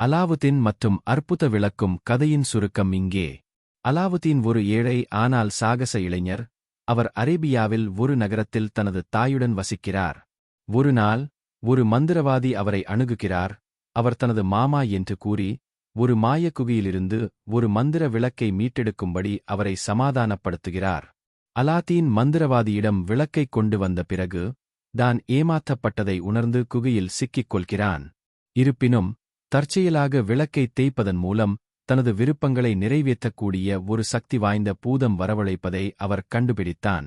அலாவுதீன் மற்றும் அற்புத விளக்கும் கதையின் சுருக்கம் இங்கே. அலாவுதீன் ஒரு ஏழை ஆனால் சாகச இளைஞர். அவர் அரேபியாவில் ஒரு நகரத்தில் தனது தாயுடன் வசிக்கிறார். ஒரு நாள் ஒரு மந்திரவாதி அவரை அணுகுகிறார். அவர் தனது மாமா என்று கூறி ஒரு மாயக் குகையிலிருந்து ஒரு மந்திர விளக்கை மீட்டெடுக்கும்படி அவரை சமாதானப்படுத்துகிறார். அலாத்தீன் மந்திரவாதியிடம் விளக்கைக் கொண்டு வந்த பிறகு தான் ஏமாற்றப்பட்டதை உணர்ந்து குகையில் சிக்கிக் கொள்கிறான். இருப்பினும் தற்செயலாக விளக்கை தேய்ப்பதன் மூலம் தனது விருப்பங்களை நிறைவேற்றக்கூடிய ஒரு சக்தி வாய்ந்த பூதம் வரவழைப்பதை அவர் கண்டுபிடித்தான்.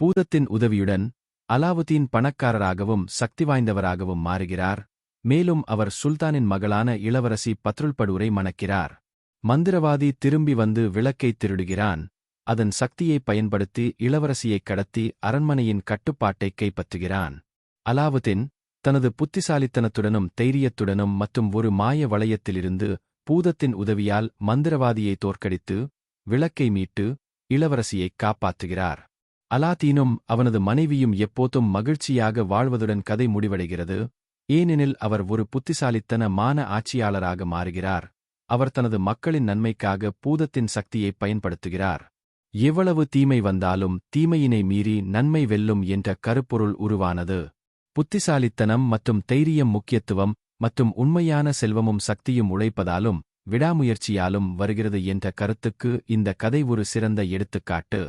பூதத்தின் உதவியுடன் அலாவுதீன் பணக்காரராகவும் சக்தி வாய்ந்தவராகவும் மாறுகிறார். மேலும் அவர் சுல்தானின் மகளான இளவரசி பத்ருல்படூரை மணக்கிறார். மந்திரவாதி திரும்பி வந்து விளக்கை திருடுகிறான். அதன் சக்தியை பயன்படுத்தி இளவரசியைக் கடத்தி அரண்மனையின் கட்டுப்பாட்டை கைப்பற்றுகிறான். அலாவுதீன் தனது புத்திசாலித்தனத்துடனும் தைரியத்துடனும் மற்றும் ஒரு மாய வளையத்திலிருந்து பூதத்தின் உதவியால் மந்திரவாதியை தோற்கடித்து விளக்கை மீட்டு இளவரசியைக் காப்பாற்றுகிறார். அலாத்தீனும் அவனது மனைவியும் எப்போதும் மகிழ்ச்சியாக வாழ்வதுடன் கதை முடிவடைகிறது. ஏனெனில் அவர் ஒரு புத்திசாலித்தன மான ஆட்சியாளராக மாறுகிறார். அவர் தனது மக்களின் நன்மைக்காக பூதத்தின் சக்தியை பயன்படுத்துகிறார். எவ்வளவு தீமை வந்தாலும் தீமையினை மீறி நன்மை வெல்லும் என்ற கருப்பொருள் உருவானது. புத்திசாலித்தனம் மற்றும் தைரியம் முக்கியத்துவம் மற்றும் உண்மையான செல்வமும் சக்தியும் உழைப்பதாலும் விடாமுயற்சியாலும் வருகிறது என்ற கருத்துக்கு இந்த கதை ஒரு சிறந்த எடுத்துக்காட்டு.